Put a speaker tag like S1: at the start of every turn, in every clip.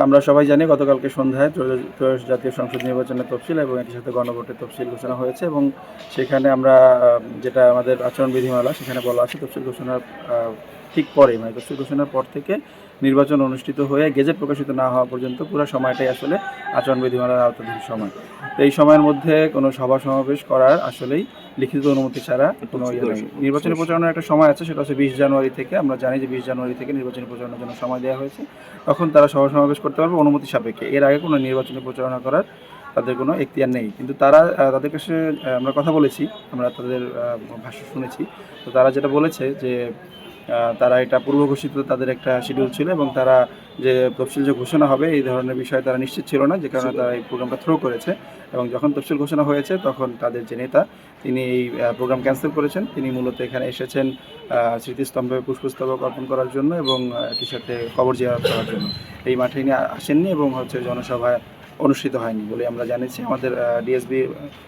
S1: আমরা সবাই জানি গতকালকে সন্ধ্যায় ত্রয়োদশ জাতীয় সংসদ নির্বাচনের তফসিল এবং একই সাথে গণভোটের তফসিল ঘোষণা হয়েছে এবং সেখানে আমরা যেটা আমাদের আচরণ বিধিমালা, সেখানে বলা আছে তফসিল ঘোষণার ঠিক পরে মানে তফসিল ঘোষণার পর থেকে নির্বাচন অনুষ্ঠিত হয়ে গেজেট প্রকাশিত না হওয়া পর্যন্ত পুরো সময়টাই আসলে আচরণ বিধিমালার আওতাধীন সময়। তো এই সময়ের মধ্যে কোনো সভা সমাবেশ করার আসলেই লিখিত অনুমতি ছাড়া কোনো ইয়ে নির্বাচনী প্রচারণার একটা সময় আছে, সেটা হচ্ছে বিশ জানুয়ারি থেকে। আমরা জানি যে বিশ জানুয়ারি থেকে নির্বাচনী প্রচারণার জন্য সময় দেওয়া হয়েছে। তখন তারা সভা সমাবেশ করতে পারবে অনুমতি সাপেক্ষে। এর আগে কোনো নির্বাচনী প্রচারণা করার তাদের কোনো এখতিয়ার নেই। কিন্তু তারা তাদের কাছে আমরা কথা বলেছি, আমরা তাদের ভাষ্য শুনেছি। তো তারা যেটা বলেছে যে তারা এটা পূর্ব ঘোষিত তাদের একটা শিডিউল ছিল এবং তারা যে তফসিল যে ঘোষণা হবে, এই ধরনের বিষয়ে তারা নিশ্চিত ছিল না, যে কারণে তারা এই প্রোগ্রামটা থ্রো করেছে। এবং যখন তফসিল ঘোষণা হয়েছে, তখন তাদের যে নেতা, তিনি এই প্রোগ্রাম ক্যান্সেল করেছেন। তিনি মূলত এখানে এসেছেন স্মৃতিস্তম্ভে পুষ্পস্তবক অর্পণ করার জন্য এবং একই সাথে কবর জিয়ারত করার জন্য। এই মাঠে তিনি আসেননি এবং হচ্ছে জনসভায় অনুষ্ঠিত হয়নি বলে আমরা জানিয়েছি। আমাদের ডিএসবি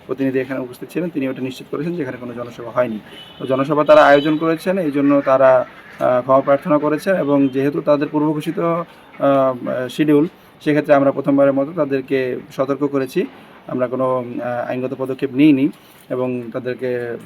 S1: প্রতিনিধি এখানে উপস্থিত ছিলেন, তিনি ওটা নিশ্চিত করেছেন যেখানে কোনো জনসভা হয়নি। তো জনসভা তারা আয়োজন করেছেন, এই জন্য তারা ক্ষমা প্রার্থনা করেছেন এবং যেহেতু তাদের পূর্বঘোষিত শিডিউল সেক্ষেত্রে আমরা প্রথমবারের মতো তাদেরকে সতর্ক করেছি। আমরা কোনো আইনগত পদক্ষেপ নিইনি এবং তাদেরকে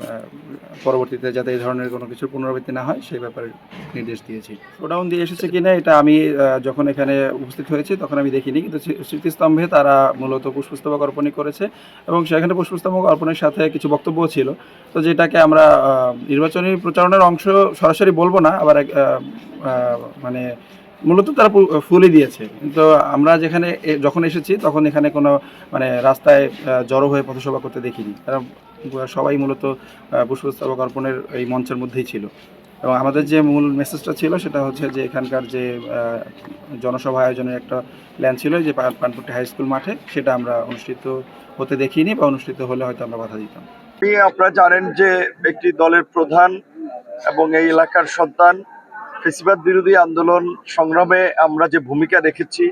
S1: পরবর্তীতে যাতে এই ধরনের কোনো কিছুর পুনরাবৃত্তি না হয়, সেই ব্যাপারে নির্দেশ দিয়েছি। গোডাউন দিয়ে এসেছে কিনা এটা আমি যখন এখানে উপস্থিত হয়েছি তখন আমি দেখিনি, কিন্তু স্মৃ- স্মৃতিস্তম্ভে তারা মূলত পুষ্পস্তবক অর্পণই করেছে এবং সেখানে পুষ্পস্তবক অর্পণের সাথে কিছু বক্তব্য ছিল। তো যেটাকে আমরা নির্বাচনী প্রচারণার অংশ সরাসরি বলব না, আবার মানে মূলত তারা ফুলই দিয়েছে। কিন্তু আমরা যেখানে যখন এসেছি, তখন এখানে কোনো মানে রাস্তায় জড়ো হয়ে পথসভা করতে দেখিনি। তারা সবাই মূলত পুষ্পস্তবক অর্পণের এই মঞ্চের মধ্যেই ছিল। এবং আমাদের যে মূল মেসেজটা ছিল, সেটা হচ্ছে যে, এখানকার যে জনসভা আয়োজনের একটা প্ল্যান ছিল, যে পান- পানপুট্টি হাই স্কুল মাঠে, সেটা আমরা অনুষ্ঠিত হতে দেখিনি বা অনুষ্ঠিত হলে হয়তো আমরা বাধা দিতাম।
S2: আপনি আপনারা জানেন যে, একটি দলের প্রধান এবং এই এলাকার সন্তান ফেসিবাদ বিরোধী আন্দোলন সংগ্রামে আমরা যে ভূমিকা রেখেছি,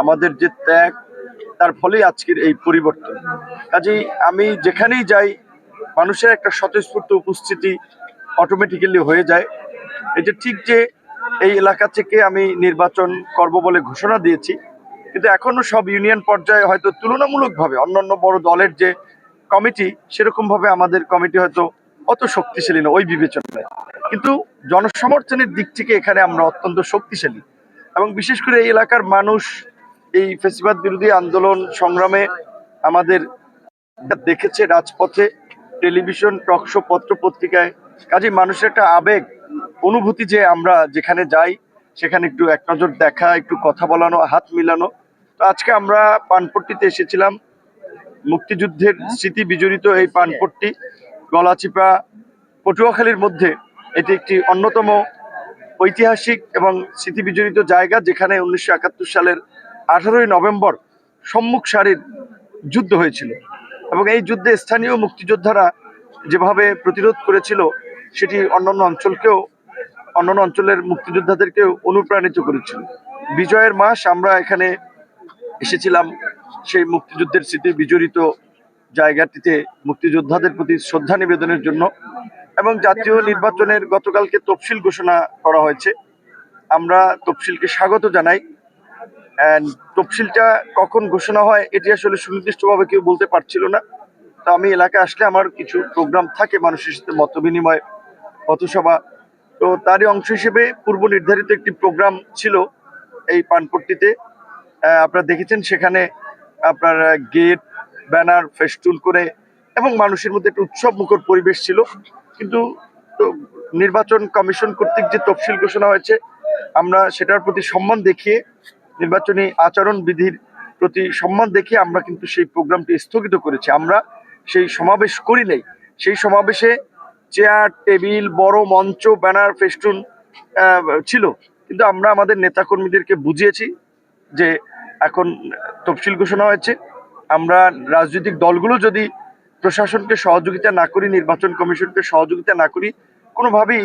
S2: আমাদের যে ত্যাগ, তার ফলেই আজকের এই পরিবর্তন। কাজেই আমি যেখানেই যাই, মানুষের একটা স্বতঃস্ফূর্ত উপস্থিতি অটোমেটিক্যালি হয়ে যায়। এটা ঠিক যে এই এলাকা থেকে আমি নির্বাচন করব বলে ঘোষণা দিয়েছি, কিন্তু এখনও সব ইউনিয়ন পর্যায়ে হয়তো তুলনামূলকভাবে অন্যান্য বড় দলের যে কমিটি, সেরকমভাবে আমাদের কমিটি হয়তো অত শক্তিশালী না, ওই বিবেচনায়। কিন্তু জনসমর্থনের দিক থেকে এখানে আমরা অত্যন্ত শক্তিশালী। এবং বিশেষ করে এই এলাকার মানুষ এই ফেসিবাদ বিরোধী আন্দোলন সংগ্রামে আমাদের দেখেছে রাজপথে, টেলিভিশন টকশো পত্র পত্রিকায়। কাজে মানুষের একটা আবেগ, অনুভূতি যে আমরা যেখানে যাই, সেখানে একটু এক নজর দেখা, একটু কথা বলানো, হাত মিলানো। তো আজকে আমরা পানপট্টিতে এসেছিলাম। মুক্তিযুদ্ধের স্মৃতি বিজড়িত এই পানপট্টি, গলাচিপা, পটুয়াখালীর মধ্যে এটি একটি অন্যতম ঐতিহাসিক এবং স্মৃতি বিজড়িত জায়গা যেখানে উনিশশো একাত্তর সালের আঠারোই নভেম্বর সম্মুখ সারির যুদ্ধ হয়েছিল। এবং এই যুদ্ধে স্থানীয় মুক্তিযোদ্ধারা যেভাবে প্রতিরোধ করেছিল, সেটি অন্যান্য অঞ্চলকেও, অন্যান্য অঞ্চলের মুক্তিযোদ্ধাদেরকেও অনুপ্রাণিত করেছিল। বিজয়ের মাস আমরা এখানে এসেছিলাম সেই মুক্তিযুদ্ধের স্মৃতি বিজড়িত জায়গাটিতে মুক্তিযোদ্ধাদের প্রতি শ্রদ্ধা নিবেদনের জন্য। এবং জাতীয় নির্বাচনের গতকালকে তফসিল ঘোষণা করা হয়েছে। আমরা তফসিলকে স্বাগত জানাই। তফসিলটা কখন ঘোষণা হয়, এটি আসলে সুনির্দিষ্টভাবে কেউ বলতে পারছিল না। তো আমি এলাকায় আসলে আমার কিছু প্রোগ্রাম থাকে মানুষের সাথে মত বিনিময় পথসভা তো তারই অংশ হিসেবে পূর্ব নির্ধারিত একটি প্রোগ্রাম ছিল এই পানপট্টিতে। আপনারা দেখেছেন সেখানে আপনার গেট, ব্যানার, ফেস্টুল করে এবং মানুষের মধ্যে একটা উৎসব মুখর পরিবেশ ছিল। কিন্তু নির্বাচন কমিশন কর্তৃক যে তফসিল ঘোষণা হয়েছে, আমরা সেটার প্রতি সম্মান দেখিয়ে নির্বাচনী আচরণ বিধির প্রতি সম্মান দেখিয়ে আমরা কিন্তু সেই প্রোগ্রামটি স্থগিত করেছি। আমরা সেই সমাবেশ করি নাই। সেই সমাবেশে চেয়ার, টেবিল, বড় মঞ্চ, ব্যানার, ফেস্টুন ছিল। কিন্তু আমরা আমাদের নেতাকর্মীদেরকে বুঝিয়েছি যে এখন তফসিল ঘোষণা হয়েছে। আমরা রাজনৈতিক দলগুলো যদি প্রশাসনকে সহযোগিতা না করি, নির্বাচন কমিশনকে সহযোগিতা না করি, কোনোভাবেই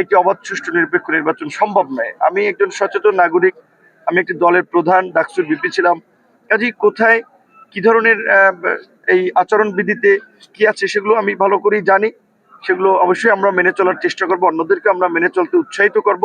S2: একটি অবাধ সুষ্ঠু নিরপেক্ষ নির্বাচন সম্ভব নয়। আমি একজন সচেতন নাগরিক, আমি একটি দলের প্রধান, ডাকসুর বিপি ছিলাম। কাজেই কোথায়, কি ধরনের এই আচরণবিধিতে কি আছে সেগুলো আমি ভালো করেই জানি। সেগুলো অবশ্যই আমরা মেনে চলার চেষ্টা করব, অন্যদেরকে আমরা মেনে চলতে উৎসাহিত করব।